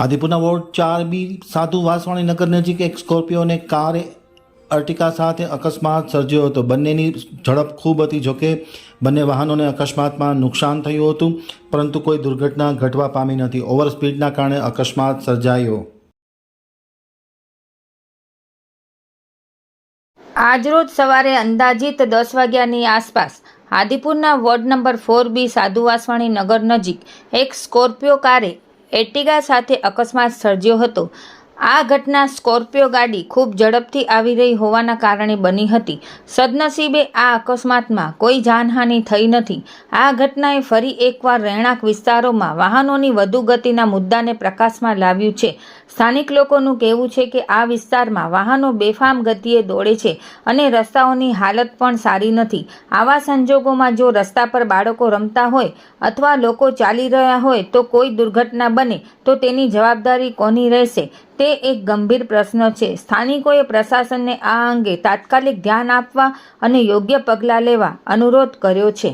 આદિપુરના ward ચાર બી સાધુ વાસવાણી નગર નજીક એક સ્કોર્પિયો અને કાર અર્ટિકા સાથે અકસ્માત સર્જ્યો હતો. બંનેની ઝડપ ખૂબ હતી જોકે બંને વાહનોને અકસ્માતમાં નુકસાન થયું હતું, પરંતુ કોઈ દુર્ઘટના ઘટવા પામી નથી. ઓવર સ્પીડના કારણે અકસ્માત સર્જાયો. આજરોજ સવારે અંદાજિત દસ વાગ્યાની આસપાસ આદિપુરના ward number four B Sadhu Vaswani Nagar નજીક એક સ્કોર્પિયો કારે એર્ટિગા સાથે અકસ્માત સર્જ્યો હતો. આ ઘટના સ્કોર્પિયો ગાડી ખૂબ ઝડપથી આવી રહી હોવાના કારણે બની હતી. સદનસીબે આ અકસ્માતમાં કોઈ જાનહાનિ થઈ નથી. આ ઘટનાએ ફરી એકવાર રહેણાંક વિસ્તારોમાં વાહનોની વધુ ગતિના મુદ્દાને પ્રકાશમાં લાવ્યું છે. સ્થાનિક લોકોનું કહેવું છે કે આ વિસ્તારમાં વાહનો બેફામ ગતિએ દોડે છે અને રસ્તાઓની હાલત પણ સારી નથી. આવા સંજોગોમાં જો રસ્તા પર બાળકો રમતા હોય અથવા લોકો ચાલી રહ્યા હોય તો કોઈ દુર્ઘટના બને તો તેની જવાબદારી કોની રહેશે? તે એક ગંભીર પ્રશ્ન છે. સ્થાનિકોએ પ્રશાસનને આ અંગે તાત્કાલિક ધ્યાન આપવા અને યોગ્ય પગલાં લેવા અનુરોધ કર્યો છે.